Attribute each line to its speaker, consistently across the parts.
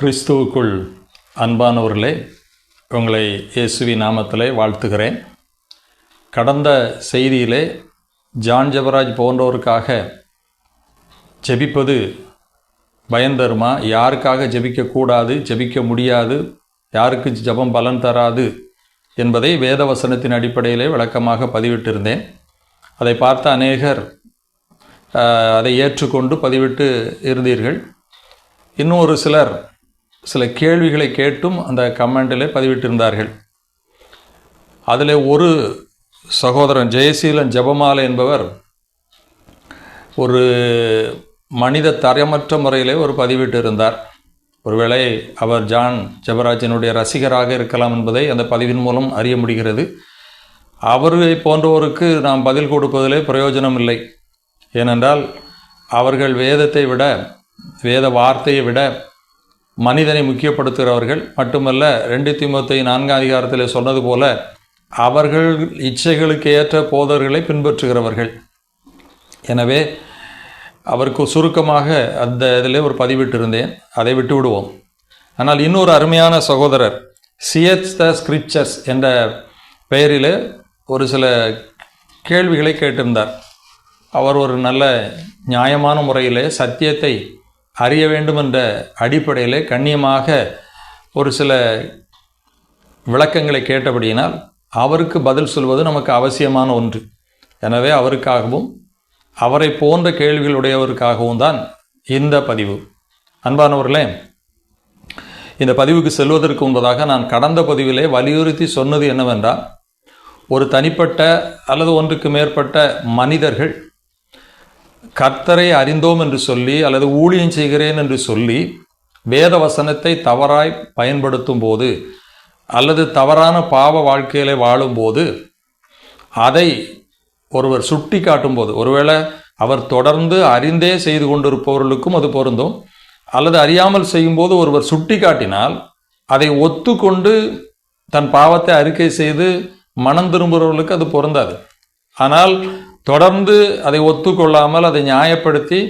Speaker 1: கிறிஸ்துவுக்குள் அன்பானவர்களே உங்களை இயேசுவி நாமத்திலே வாழ்த்துகிறேன். கடந்த செய்தியிலே ஜான் ஜபராஜ் போன்றோருக்காக ஜெபிப்பது பயந்தருமா யாருக்காக ஜெபிக்கக்கூடாது ஜெபிக்க முடியாது யாருக்கு ஜெபம் பலன் தராது என்பதை வேதவசனத்தின் அடிப்படையிலே விளக்கமாக பதிவிட்டிருந்தேன். அதை பார்த்த அநேகர் அதை ஏற்றுக்கொண்டு பதிவிட்டு இருந்தீர்கள். இன்னும் ஒரு சிலர் சில கேள்விகளை கேட்டும் அந்த கமெண்டில் பதிவிட்டிருந்தார்கள். அதில் ஒரு சகோதரன் ஜெயசீலன் ஜபமாலை என்பவர் ஒரு மனித தரமற்ற முறையிலே ஒரு பதிவிட்டு இருந்தார் ஒருவேளை அவர் ஜான் ஜபராஜனுடைய ரசிகராக இருக்கலாம் என்பதை அந்த பதிவின் மூலம் அறிய முடிகிறது. அவரை போன்றோருக்கு நாம் பதில் கொடுப்பதிலே பிரயோஜனம் இல்லை ஏனென்றால் அவர்கள் வேதத்தை விட வேத வார்த்தையை விட மனிதனை முக்கியப்படுத்துகிறவர்கள் மட்டுமல்ல ரெண்டு திமுத்தை நான்காம் அதிகாரத்தில் சொன்னது போல அவர்கள் இச்சைகளுக்கு ஏற்ற போதர்களை பின்பற்றுகிறவர்கள். எனவே அவருக்கு சுருக்கமாக அந்த இதில் ஒரு பதிவிட்டிருந்தேன். அதை விட்டு விடுவோம் ஆனால் இன்னொரு அருமையான சகோதரர் சியத் த ஸ்கிரிப்சர்ஸ் என்ற பெயரில் ஒரு சில கேள்விகளை கேட்டிருந்தார். அவர் ஒரு நல்ல நியாயமான முறையில் சத்தியத்தை அறிய வேண்டும் என்ற அடிப்படையில் கண்ணியமாக ஒரு சில விளக்கங்களை கேட்டபடியினால் அவருக்கு பதில் சொல்வது நமக்கு அவசியமான ஒன்று. எனவே அவருக்காகவும் அவரை போன்ற கேள்விகளுடையவருக்காகவும் தான் இந்த பதிவு. அன்பானவர்களே இந்த பதிவுக்கு செல்வதற்கு முன்பதாக நான் கடந்த பதிவிலே வலியுறுத்தி சொன்னது என்னவென்றால் ஒரு தனிப்பட்ட அல்லது ஒன்றுக்கு மேற்பட்ட மனிதர்கள் கர்த்தரை அறிந்தோம் என்று சொல்லி அல்லது ஊழியம் செய்கிறேன் என்று சொல்லி வேத வசனத்தை தவறாய் பயன்படுத்தும் போது அல்லது தவறான பாவ வாழ்க்கையில வாழும்போது அதை ஒருவர் சுட்டி காட்டும்போது ஒருவேளை அவர் தொடர்ந்து அறிந்தே செய்து கொண்டிருப்பவர்களுக்கும் அது பொருந்தும். அல்லது அறியாமல் செய்யும்போது ஒருவர் சுட்டி காட்டினால் அதை ஒத்துக்கொண்டு தன் பாவத்தை அறிக்கை செய்து மனம் திரும்புகிறவர்களுக்கு அது பொருந்தாது. ஆனால் தொடர்ந்து அதை ஒத்துக்கொள்ளாமல் அதை நியாயப்படுத்தி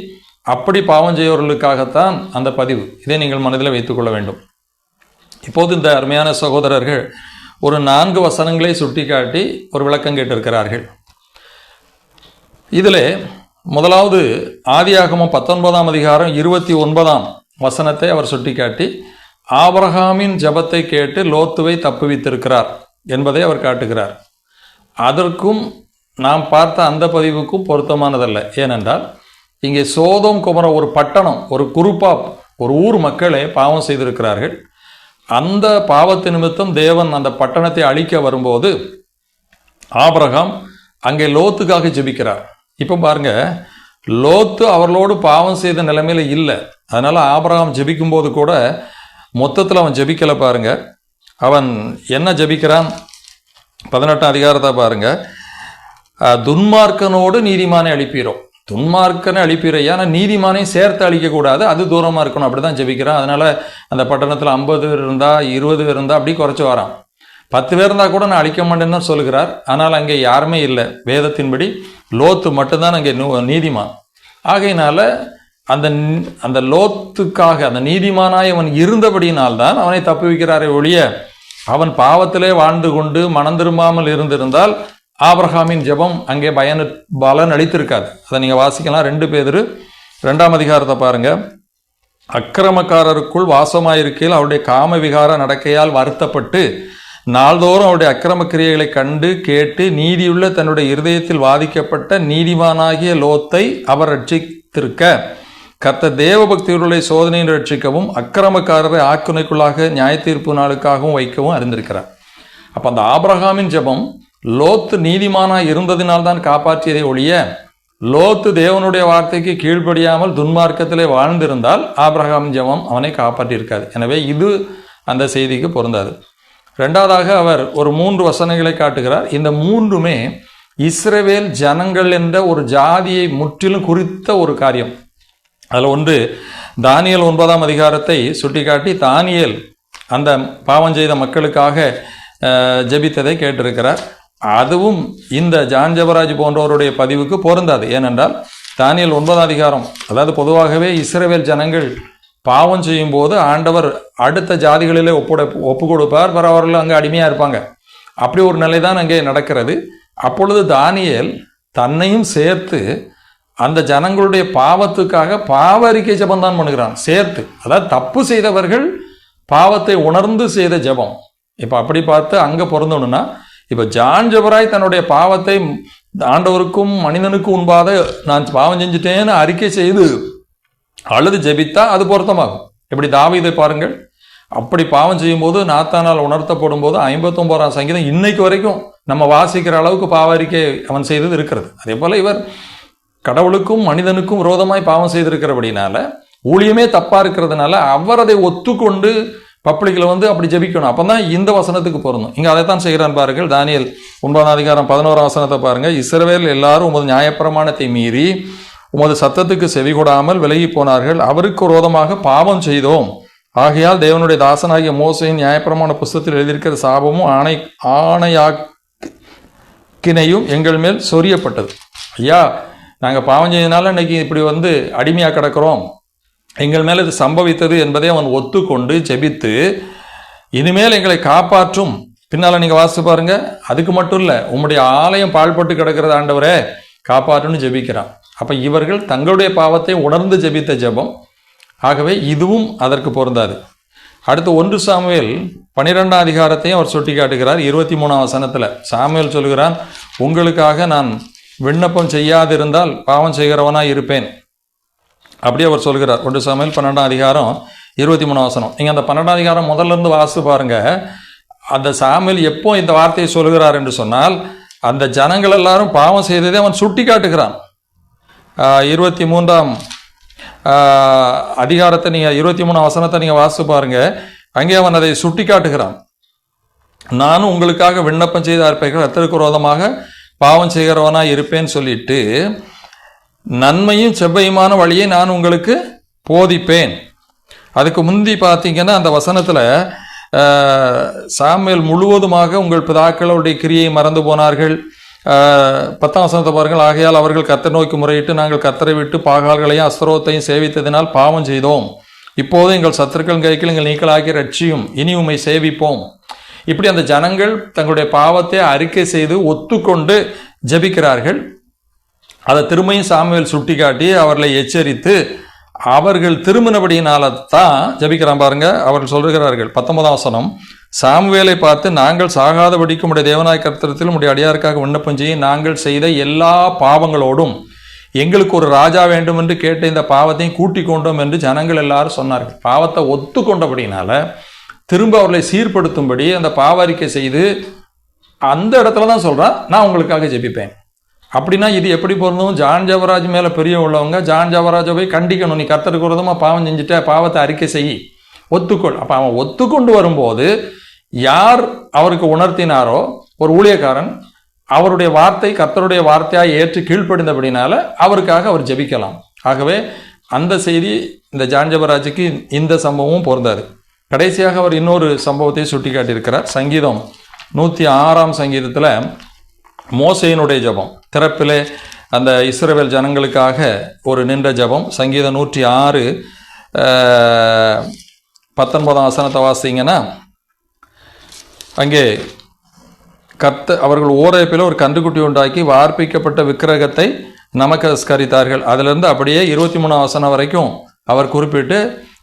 Speaker 1: அப்படி பாவம் செய்பவர்களுக்காகத்தான் அந்த பதிவு. இதை நீங்கள் மனதில் வைத்துக்கொள்ள வேண்டும். இப்போது இந்த அருமையான சகோதரர்கள் ஒரு நான்கு வசனங்களை சுட்டிக்காட்டி ஒரு விளக்கம் கேட்டிருக்கிறார்கள். இதில் முதலாவது ஆதியாகமம் பத்தொன்பதாம் அதிகாரம் இருபத்தி ஒன்பதாம் வசனத்தை அவர் சுட்டிக்காட்டி ஆபரகாமின் ஜெபத்தை கேட்டு லோத்துவை தப்புவித்திருக்கிறார் என்பதை அவர் காட்டுகிறார். அதற்கும் நாம் பார்த்த அந்த பதிவுக்கும் பொருத்தமானதல்ல. ஏனென்றால் இங்கே சோதோம் குமர ஒரு பட்டணம் ஒரு குருப்பா ஒரு ஊர் மக்களே பாவம் செய்திருக்கிறார்கள். அந்த பாவத்து நிமித்தம் தேவன் அந்த பட்டணத்தை அழிக்க வரும்போது ஆபரகாம் அங்கே லோத்துக்காக ஜெபிக்கிறார். இப்போ பாருங்க லோத்து அவர்களோடு பாவம் செய்த நிலைமையில் இல்லை. அதனால் ஆபரகாம் ஜெபிக்கும்போது கூட மொத்தத்தில் அவன் ஜெபிக்கலை பாருங்க. அவன் என்ன ஜெபிக்கிறான்? பதினெட்டாம் அதிகாரத்தை பாருங்கள் துன்மார்க்கனோடு நீதிமானை அழிப்பீரோம் துன்மார்க்கனை அழிப்பீரோ? ஏன்னா நீதிமானை சேர்த்து அழிக்கக்கூடாது. அது தூரமாக இருக்கணும். அப்படி தான் ஜெபிக்கிறான் அதனால் அந்த பட்டணத்தில் ஐம்பது பேர் இருந்தால் இருபது பேர் இருந்தால் அப்படி குறைச்சி வரான். பத்து பேர் இருந்தால் கூட நான் அழிக்க மாட்டேன்னு தான் சொல்கிறார் ஆனால் அங்கே யாருமே இல்லை. வேதத்தின்படி லோத்து மட்டும்தான் அங்கே நீதிமான். ஆகையினால அந்த அந்த லோத்துக்காக அந்த நீதிமானாய் அவன் இருந்தபடியினால்தான் அவனை தப்புவிக்கிறாரே ஒழிய அவன் பாவத்திலே வாழ்ந்து கொண்டு மனம் திரும்பாமல் இருந்திருந்தால் ஆபிரகாமின் ஜெபம் அங்கே பயன் பலன் அளித்திருக்காது. அதை நீங்கள் வாசிக்கலாம். ரெண்டு பேர் ரெண்டாம் அதிகாரத்தை பாருங்கள் அக்கிரமக்காரருக்குள் வாசமாயிருக்கையில் அவருடைய காம விகார நடக்கையால் வருத்தப்பட்டு நாள்தோறும் அவருடைய அக்கிரம கிரியைகளை கண்டு கேட்டு நீதியுள்ள தன்னுடைய இருதயத்தில் வாதிக்கப்பட்ட நீதிமானாகிய லோத்தை அவர் ரட்சித்திருக்க கர்த்தர் தேவபக்தியுடைய சோதனையின் ரட்சிக்கவும் அக்கிரமக்காரரை ஆக்குனைக்குள்ளாக நியாய தீர்ப்பு நாளுக்காகவும் வைக்கவும் அறிந்திருக்கிறார். அப்போ அந்த ஆபிரகாமின் ஜெபம் லோத்து நீதிமானாய் இருந்ததினால்தான் காப்பாற்றியதை ஒழிய லோத்து தேவனுடைய வார்த்தைக்கு கீழ்ப்படியாமல் துன்மார்க்கத்திலே வாழ்ந்திருந்தால் ஆபிரகாம் ஜெபம் அவனை காப்பாற்றியிருக்காது. எனவே இது அந்த செய்திக்கு பொருந்தாது. ரெண்டாவதாக அவர் ஒரு மூன்று வசனங்களை காட்டுகிறார். இந்த மூன்றுமே இஸ்ரவேல் ஜனங்கள் என்ற ஒரு ஜாதியை முற்றிலும் குறித்த ஒரு காரியம். அதில் ஒன்று தானியல் ஒன்பதாம் அதிகாரத்தை சுட்டிக்காட்டி தானியல் அந்த பாவம் செய்த மக்களுக்காக ஜபித்ததை ஜெபித்ததை கேட்டிருக்கிறார். அதுவும் இந்த ஜான் ஜபராஜ் போன்றவருடைய பதிவுக்கு பொருந்தாது. ஏனென்றால் தானியல் ஒன்பதாம் அதிகாரம் அதாவது பொதுவாகவே இஸ்ரேவேல் ஜனங்கள் பாவம் செய்யும் போது ஆண்டவர் அடுத்த ஜாதிகளிலே ஒப்புட ஒப்பு கொடுப்பார் பிற அவர்கள் அங்கே அடிமையாக இருப்பாங்க. அப்படி ஒரு நிலை தான் அங்கே நடக்கிறது. அப்பொழுது தானியல் தன்னையும் சேர்த்து அந்த ஜனங்களுடைய பாவத்துக்காக பாவ அறிக்கை ஜெபம் தான் பண்ணுகிறான். சேர்த்து அதாவது தப்பு செய்தவர்கள் பாவத்தை உணர்ந்து செய்த ஜெபம். இப்போ அப்படி பார்த்து அங்கே பொருந்தணும்னா இப்போ ஜான் ஜபராய் தன்னுடைய பாவத்தை ஆண்டவருக்கும் மனிதனுக்கும் உண்பாத நான் பாவம் செஞ்சுட்டேன்னு அறிக்கை செய்து அழுது ஜபித்தா அது பொருத்தமாகும். இப்படி தாவீதை பாருங்கள். அப்படி பாவம் செய்யும்போது நாத்தானால் உணர்த்தப்படும் போது ஐம்பத்தொம்போதாம் சங்கீதம் இன்னைக்கு வரைக்கும் நம்ம வாசிக்கிற அளவுக்கு பாவ அறிக்கை அவன் செய்தது இருக்கிறது. அதே போல் இவர் கடவுளுக்கும் மனிதனுக்கும் விரோதமாய் பாவம் செய்திருக்கிறபடினால ஊழியமே தப்பாக இருக்கிறதுனால அவர் அதை ஒத்துக்கொண்டு பப்ளிக்கில் வந்து அப்படி ஜெபிக்கணும். அப்போ தான் இந்த வசனத்துக்கு பொருந்தும். இங்கே அதைத்தான் செய்கிறான் பாருங்கள். தானியல் ஒன்பதாம் அதிகாரம் பதினோராம் வசனத்தை பாருங்கள். இஸ்ரவேல் எல்லாரும் உமது நியாயப்பிரமாணத்தை மீறி உமது சத்தத்துக்கு செவி கொடாமல் விலகி போனார்கள். அவருக்கு ரோதமாக பாவம் செய்தோம். ஆகையால் தேவனுடைய தாசனாகிய மோசையின் நியாயப்பிரமாண புஸ்தகத்தில் எழுதியிருக்கிற சாபமும் ஆணை ஆணையாக்கினையும் எங்கள் மேல் சொரியப்பட்டது. ஐயா நாங்கள் பாவம் செய்தனால இன்னைக்கு இப்படி வந்து அடிமையாக கிடக்கிறோம். எங்கள் மேல் இது சம்பவித்தது என்பதை அவன் ஒத்துக்கொண்டு ஜெபித்து இனிமேல் எங்களை காப்பாற்றும். பின்னால் நீங்கள் வாசித்து பாருங்க. அதுக்கு மட்டும் இல்லை உங்களுடைய ஆலயம் பாழ்பட்டு கிடக்கிறது ஆண்டவரே காப்பாற்றுன்னு ஜெபிக்கிறான். அப்போ இவர்கள் தங்களுடைய பாவத்தை உணர்ந்து ஜெபித்த ஜெபம். ஆகவே இதுவும் அதற்கு பொருந்தாது. அடுத்து ஒன்று சாமுவேல் பனிரெண்டாம் அதிகாரத்தையும் அவர் சுட்டி காட்டுகிறார் இருபத்தி மூணாம் வசனத்தில் சாமுவேல் சொல்கிறான் உங்களுக்காக நான் விண்ணப்பம் செய்யாதிருந்தால் பாவம் செய்கிறவனாக இருப்பேன். அப்படியே அவர் சொல்கிறார். ஒன்று சமையல் பன்னெண்டாம் அதிகாரம் இருபத்தி மூணு வசனம். நீங்கள் அந்த பன்னெண்டாம் அதிகாரம் முதல்ல இருந்து வாசித்து பாருங்கள் அந்த சாமியில் எப்போ இந்த வார்த்தையை சொல்கிறார் என்று சொன்னால் அந்த ஜனங்கள் எல்லாரும் பாவம் செய்ததை அவன் சுட்டி காட்டுகிறான் இருபத்தி மூன்றாம் அதிகாரத்தை நீங்கள் இருபத்தி மூணாம் வசனத்தை நீங்கள் வாசித்து பாருங்கள் அங்கே அவன் அதை சுட்டி காட்டுகிறான் நானும் உங்களுக்காக விண்ணப்பம் செய்த அற்பைகள் கர்த்தருக்கு விரோதமாக பாவம் செய்கிறவனாக இருப்பேன்னு சொல்லிட்டு நன்மையும் செவ்வையுமான வழியை நான் உங்களுக்கு போதிப்பேன். அதுக்கு முந்தி பார்த்தீங்கன்னா அந்த வசனத்தில் சாமியல் முழுவதுமாக உங்கள் பிதாக்களுடைய கிரியை மறந்து போனார்கள். பத்தாம் வசனத்தை பாருங்கள். ஆகையால் அவர்கள் கத்தை நோக்கி முறையிட்டு நாங்கள் கத்தரை விட்டு பாகால்களையும் அஸ்திரோத்தையும் சேவித்ததினால் பாவம் செய்தோம். இப்போது எங்கள் சத்துருக்கள் கைக்கில் எங்கள் நீக்கலாகிய ரட்சியும் இனி உம்மை சேவிப்போம். இப்படி அந்த ஜனங்கள் தங்களுடைய பாவத்தை அறிக்கை செய்து ஒத்துக்கொண்டு ஜெபிக்கிறார்கள். அதை திரும்பியும் சாமுவேல் சுட்டிக்காட்டி அவர்களை எச்சரித்து அவர்கள் திரும்பினபடியினால தான் ஜபிக்கிறான் பாருங்க அவர்கள் சொல்லுகிறார்கள். பத்தொன்பதாம் வசனம் சாமுவேலை பார்த்து நாங்கள் சாகாதபடிக்கு உடைய தேவநாய கர்த்தரத்தில் உடைய அடியாருக்காக விண்ணப்பம் செய்ய நாங்கள் செய்த எல்லா பாவங்களோடும் எங்களுக்கு ஒரு ராஜா வேண்டும் என்று கேட்ட இந்த பாவத்தையும் கூட்டிக் கொண்டோம் என்று ஜனங்கள் எல்லாரும் சொன்னார்கள். பாவத்தை ஒத்துக்கொண்டபடினால திரும்ப அவர்களை சீர்படுத்தும்படி அந்த பாவ அறிக்கை செய்து அந்த இடத்துல தான் சொல்றான் நான் உங்களுக்காக ஜெபிப்பேன். அப்படின்னா இது எப்படி பொருந்தும்? ஜான் ஜவராஜ் மேலே பெரிய உள்ளவங்க ஜான் ஜவராஜை போய் கண்டிக்கணும். நீ கர்த்தருக்கு விரதமாக பாவம் செஞ்சுட்ட பாவத்தை அறிக்கை செய். ஒத்துக்கொள். அப்போ அவன் ஒத்துக்கொண்டு வரும்போது யார் அவருக்கு உணர்த்தினாரோ ஒரு ஊழியக்காரன் அவருடைய வார்த்தை கர்த்தருடைய வார்த்தையாக ஏற்று கீழ்ப்படிந்தபடினால அவருக்காக அவர் ஜெபிக்கலாம். ஆகவே அந்த செய்தி இந்த ஜான்ஜபராஜுக்கு இந்த சம்பவமும் பொருந்தாது. கடைசியாக அவர் இன்னொரு சம்பவத்தை சுட்டி காட்டியிருக்கிறார் சங்கீதம் நூற்றி ஆறாம் சங்கீதத்தில் மோசையினுடைய ஜெபம். திறப்பிலே அந்த இஸ்ரவேல் ஜனங்களுக்காக ஒரு நின்ற ஜெபம். சங்கீதம் நூற்றி ஆறு பத்தொன்பதாம் வசனத்தை வாசிங்கன்னா அங்கே கத்த அவர்கள் ஓரப்பில் ஒரு கன்றுக்குட்டி உண்டாக்கி வார்ப்பிக்கப்பட்ட விக்கிரகத்தை ஸ்கரித்தார்கள் அதிலிருந்து அப்படியே இருபத்தி மூணாம் வசனம் வரைக்கும் அவர் குறிப்பிட்டு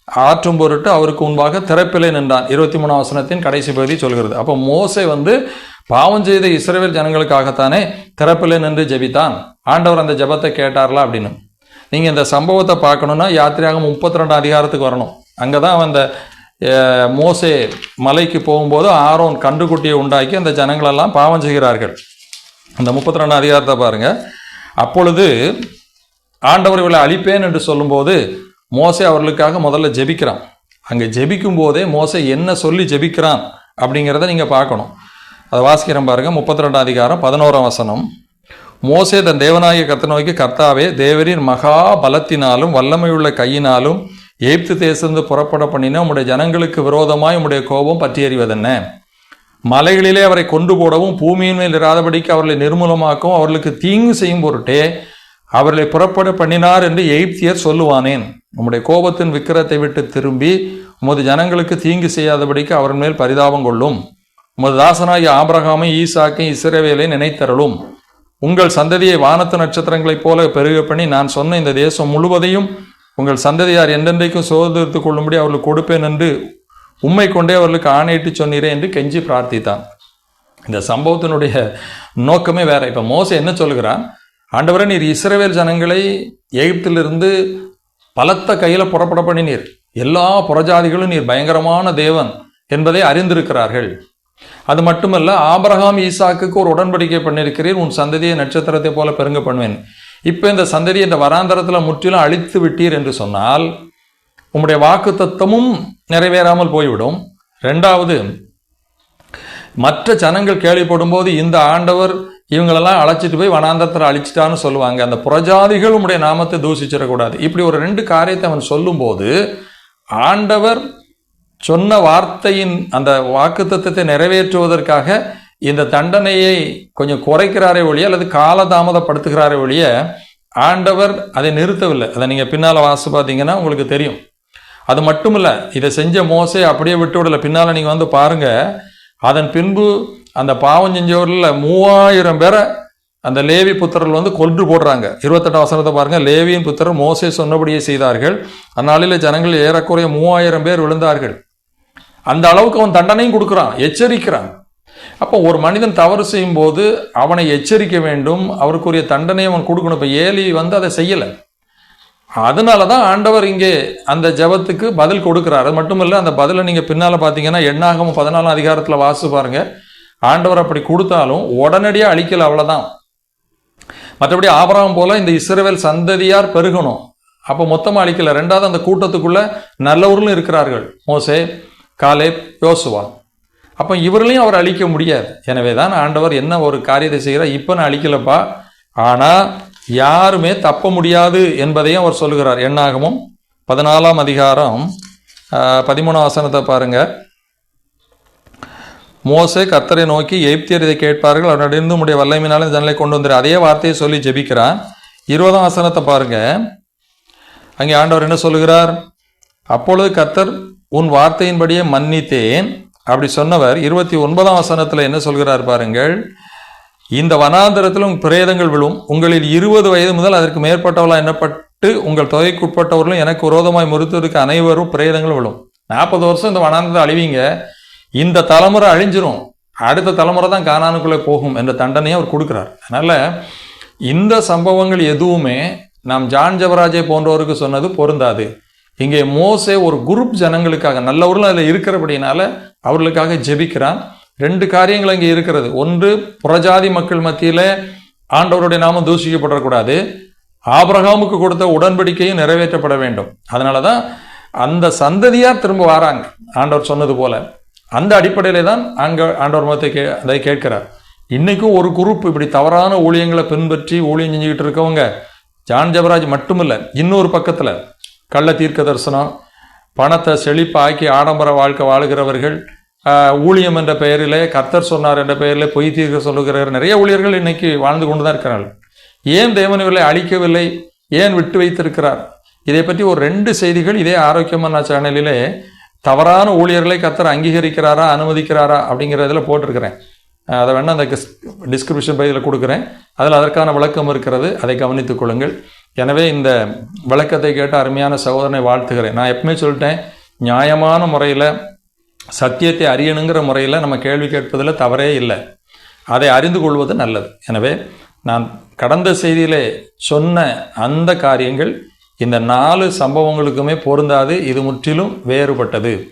Speaker 1: ஆற்றும் பொருட்டு அவருக்கு முன்பாக திறப்பிலே நின்றான். இருபத்தி மூணாம் வசனத்தின் கடைசி பகுதி சொல்கிறது. அப்போ மோசை வந்து பாவம் செய்த இஸ்ரவேல் ஜனங்களுக்காகத்தானே திறப்பிலே நின்று ஜெபித்தான். ஆண்டவர் அந்த ஜெபத்தை கேட்டார்ல அப்படின்னு. நீங்கள் இந்த சம்பவத்தை பார்க்கணுன்னா யாத்திரையாக முப்பத்தி ரெண்டு அதிகாரத்துக்கு வரணும். அங்கே தான் அந்த மோசே மலைக்கு போகும்போது ஆரோன் கன்றுக்குட்டியை உண்டாக்கி அந்த ஜனங்களெல்லாம் பாவம் செய்கிறார்கள். அந்த முப்பத்தி ரெண்டு அதிகாரத்தை பாருங்கள் அப்பொழுது ஆண்டவர் இவளை அழிப்பேன் என்று சொல்லும்போது மோசை அவர்களுக்காக முதல்ல ஜெபிக்கிறான். அங்கே ஜெபிக்கும் போதே என்ன சொல்லி ஜெபிக்கிறான் அப்படிங்கிறத நீங்கள் பார்க்கணும். அதை வாசிக்கிறேன் பாருங்க முப்பத்தி ரெண்டாம் அதிகாரம் பதினோராம் வசனம். மோசே தன் தேவநாயக கர்த்தர் நோக்கி கர்த்தாவே தேவரின் மகா பலத்தினாலும் வல்லமையுள்ள கையினாலும் எகிப்து தேசந்து புறப்பட பண்ணினா உம்முடைய ஜனங்களுக்கு விரோதமாய் உம்முடைய கோபம் பற்றி எறிவதென்ன மலைகளிலே அவரை கொண்டு போடவும் பூமியின் மேல் இராதபடிக்கு அவர்களை நிர்மூலமாக்கவும் அவர்களுக்கு தீங்கு செய்யும் பொருட்டே அவர்களை புறப்பட பண்ணினார் என்று எகிப்தியர் சொல்லுவானேன். உம்முடைய கோபத்தின் விக்கிரத்தை விட்டு திரும்பி உமது ஜனங்களுக்கு தீங்கு செய்யாதபடிக்கு அவர்கள் மேல் பரிதாபம் கொள்ளும். உமது தாசனாகிய ஆபிரகாமை ஈசாக்கை இஸ்ரவேலை நினைத்தரலும் உங்கள் சந்ததியை வானத்து நட்சத்திரங்களைப் போல பெருக பண்ணி நான் சொன்ன இந்த தேசம் முழுவதையும் உங்கள் சந்ததியார் என்றென்றைக்கும் சுதந்திரத்துக் கொள்ளும்படி அவர்களுக்கு கொடுப்பேன் என்று உம்மை கொண்டே அவர்களுக்கு ஆணையிட்டு சொன்னீரே என்று கெஞ்சி பிரார்த்தித்தான். இந்த சம்பவத்தினுடைய நோக்கமே வேற. இப்போ மோசே என்ன சொல்கிறான் ஆண்டவரே நீர் இஸ்ரவேல் ஜனங்களை எகிப்திலிருந்து பலத்த கையில் புறப்பட பண்ணினீர். எல்லா புறஜாதிகளும் நீர் பயங்கரமான தேவன் என்பதை அறிந்திருக்கிறார்கள். அது மட்டுமல்ல ஆபரகாம் ஈசாக்குக்கு ஒரு உடன்படிக்கை பண்ணியிருக்கிறீர் உன் சந்ததியை நட்சத்திரத்தை போல பெருங்க பண்ணுவேன். இப்போ இந்த சந்ததியை இந்த வராந்தரத்துல முற்றிலும் அழித்து விட்டீர் என்று சொன்னால் உம்முடைய வாக்கு தத்துவமும் நிறைவேறாமல் போய்விடும். ரெண்டாவது மற்ற ஜனங்கள் கேள்விப்படும் போது இந்த ஆண்டவர் இவங்களெல்லாம் அழைச்சிட்டு போய் வனாந்தரத்தில் அழிச்சிட்டான்னு சொல்லுவாங்க. அந்த புறஜாதிகள் நாமத்தை தூசிச்சிடக்கூடாது இப்படி ஒரு ரெண்டு காரியத்தை அவன் சொல்லும்போது ஆண்டவர் சொன்ன வார்த்தையின் அந்த வாக்குத்தத்தத்தை நிறைவேற்றுவதற்காக இந்த தண்டனையை கொஞ்சம் குறைக்கிறாரே ஒழிய அல்லது காலதாமதப்படுத்துகிறாரே ஒழிய ஆண்டவர் அதை நிறுத்தவில்லை. அதை நீங்கள் பின்னால் வாசு பார்த்தீங்கன்னா உங்களுக்கு தெரியும். அது மட்டும் இல்லை இதை செஞ்ச மோசை அப்படியே விட்டு விடலை பின்னால் நீங்கள் வந்து பாருங்கள் அதன் பின்பு அந்த பாவம் செஞ்சவரில் மூவாயிரம் பேரை அந்த லேவி புத்திரர்கள் வந்து கொன்று போடுறாங்க. இருபத்தெட்டு வசனத்தை பாருங்கள் லேவியின் புத்திரர் மோசே சொன்னபடியே செய்தார்கள். அந்நாளில் ஜனங்கள் ஏறக்குறைய மூவாயிரம் பேர் விழுந்தார்கள். அந்த அளவுக்கு அவன் தண்டனையும் கொடுக்குறான் எச்சரிக்கிறான். அப்போ ஒரு மனிதன் தவறு செய்யும் போது அவனை எச்சரிக்க வேண்டும் அவருக்குரிய தண்டனையை அவன் கொடுக்கணும். இப்போ ஏலி வந்து அதை செய்யலை. அதனால தான் ஆண்டவர் இங்கே அந்த ஜெபத்துக்கு பதில் கொடுக்குறாரு. அது மட்டும் இல்லை அந்த பதிலை நீங்கள் பின்னால் பார்த்தீங்கன்னா எண்ணாகவும் பதினாலாம் அதிகாரத்தில் வாசு பாருங்கள் ஆண்டவர் அப்படி கொடுத்தாலும் உடனடியாக அழிக்கல அவ்வளோதான் மற்றபடி ஆபராம் போல இந்த இஸ்ரேவேல் சந்ததியார் பெருகணும். அப்போ மொத்தமாக அழிக்கல. ரெண்டாவது அந்த கூட்டத்துக்குள்ள நல்லவர்களும் இருக்கிறார்கள். மோசே காலே யோசுவா. அப்போ இவர்களையும் அவர் அழிக்க முடியாது. எனவே தான் ஆண்டவர் என்ன ஒரு காரியத்தை செய்கிறார். இப்போ நான் அழிக்கலப்பா. ஆனால் யாருமே தப்ப முடியாது என்பதையும் அவர் சொல்லுகிறார். என்னாகவும் பதினாலாம் அதிகாரம் பதிமூணாம் வசனத்தை பாருங்கள் மோசே கர்த்தரை நோக்கி எய்ப்தியர் இதை கேட்பார்கள் அவரிடந்து உடைய வல்லமையினாலும் ஜனலை கொண்டு வந்துரு. அதே வார்த்தையை சொல்லி ஜெபிக்கிறான் இருபதாம் வசனத்தை பாருங்க. அங்கே ஆண்டவர் என்ன சொல்லுகிறார்? அப்பொழுது கர்த்தர் உன் வார்த்தையின்படியே மன்னித்தேன். அப்படி சொன்னவர் இருபத்தி ஒன்பதாம் வசனத்தில் என்ன சொல்கிறார் பாருங்கள். இந்த வனாந்தரத்திலும் பிரேதங்கள் விழும். உங்களில் இருபது வயது முதல் அதற்கு மேற்பட்டவளாக எண்ணப்பட்டு உங்கள் தொகைக்குட்பட்டவர்களும் எனக்கு விரோதமாய் முறுத்துவதற்கு அனைவரும் பிரேதங்கள் விழும். நாற்பது வருஷம் இந்த வனாந்தரத்தை அழிவீங்க. இந்த தலைமுறை அழிஞ்சிரும். அடுத்த தலைமுறை தான் காணானுக்குள்ளே போகும் என்ற தண்டனையை அவர் கொடுக்குறார். அதனால் இந்த சம்பவங்கள் எதுவுமே நாம் ஜான் ஜவராஜே போன்றவருக்கு சொன்னது பொருந்தாது. இங்கே மோசே ஒரு குரூப் ஜனங்களுக்காக நல்லவர்களும் அதில் இருக்கிறபடினால அவர்களுக்காக ஜெபிக்கிறான். ரெண்டு காரியங்கள் அங்கே இருக்கிறது. ஒன்று புறஜாதி மக்கள் மத்தியில் ஆண்டவருடைய நாமம் தூஷிக்கப்படக்கூடாது. ஆபிரகாமுக்கு கொடுத்த உடன்படிக்கையும் நிறைவேற்றப்பட வேண்டும். அதனால தான் அந்த சந்ததியார் திரும்ப வராங்க. ஆண்டவர் சொன்னது போல. அந்த அடிப்படையிலே தான் அங்கே ஆண்டவர் மதத்தை கே அதை கேட்கிறார். இன்றைக்கும் ஒரு குரூப் இப்படி தவறான ஊழியங்களை பின்பற்றி ஊழியம் செஞ்சுக்கிட்டு இருக்கவங்க ஜான் ஜபராஜ் மட்டுமில்லை இன்னொரு பக்கத்தில் கள்ள தீர்க்க தரிசனம் பணத்தை செழிப்பாக்கி ஆடம்பர வாழ்க்கை வாழுகிறவர்கள் ஊழியம் என்ற பெயரிலே கர்த்தர் சொன்னார் என்ற பெயரிலே பொய் தீர்க்க சொல்லுகிறார் நிறைய ஊழியர்கள் இன்னைக்கு வாழ்ந்து கொண்டு தான் இருக்கிறார்கள். ஏன் தேவனவில்லை அழிக்கவில்லை? ஏன் விட்டு வைத்திருக்கிறார்? இதை பற்றி ஒரு ரெண்டு செய்திகள் இதே ஆரோக்கியமான சேனலிலே தவறான ஊழியர்களை கத்தர் அங்கீகரிக்கிறாரா அனுமதிக்கிறாரா அப்படிங்கிறதுல போட்டிருக்கிறேன். அதை வேணால் அந்த டிஸ்கிரிப்ஷன் பகுதியில் கொடுக்குறேன். அதில் அதற்கான விளக்கம் இருக்கிறது. அதை கவனித்துக் கொள்ளுங்கள். எனவே இந்த விளக்கத்தை கேட்ட அருமையான சகோதரனை வாழ்த்துகிறேன். நான் எப்பவுமே சொல்லிட்டேன் நியாயமான முறையில் சத்தியத்தை அறியணுங்கிற முறையில் நம்ம கேள்வி கேட்பதில் தவறே இல்லை. அதை அறிந்து கொள்வது நல்லது. எனவே நான் கடந்த செய்தியிலே சொன்ன அந்த காரியங்கள் இந்த நாலு சம்பவங்களுக்குமே பொருந்தாது இது முற்றிலும் வேறுபட்டது.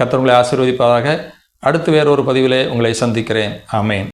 Speaker 1: கத்தவங்களை ஆசீர்வதிப்பதாக அடுத்து வேறொரு பதிவிலே உங்களை சந்திக்கிறேன். ஆமேன்.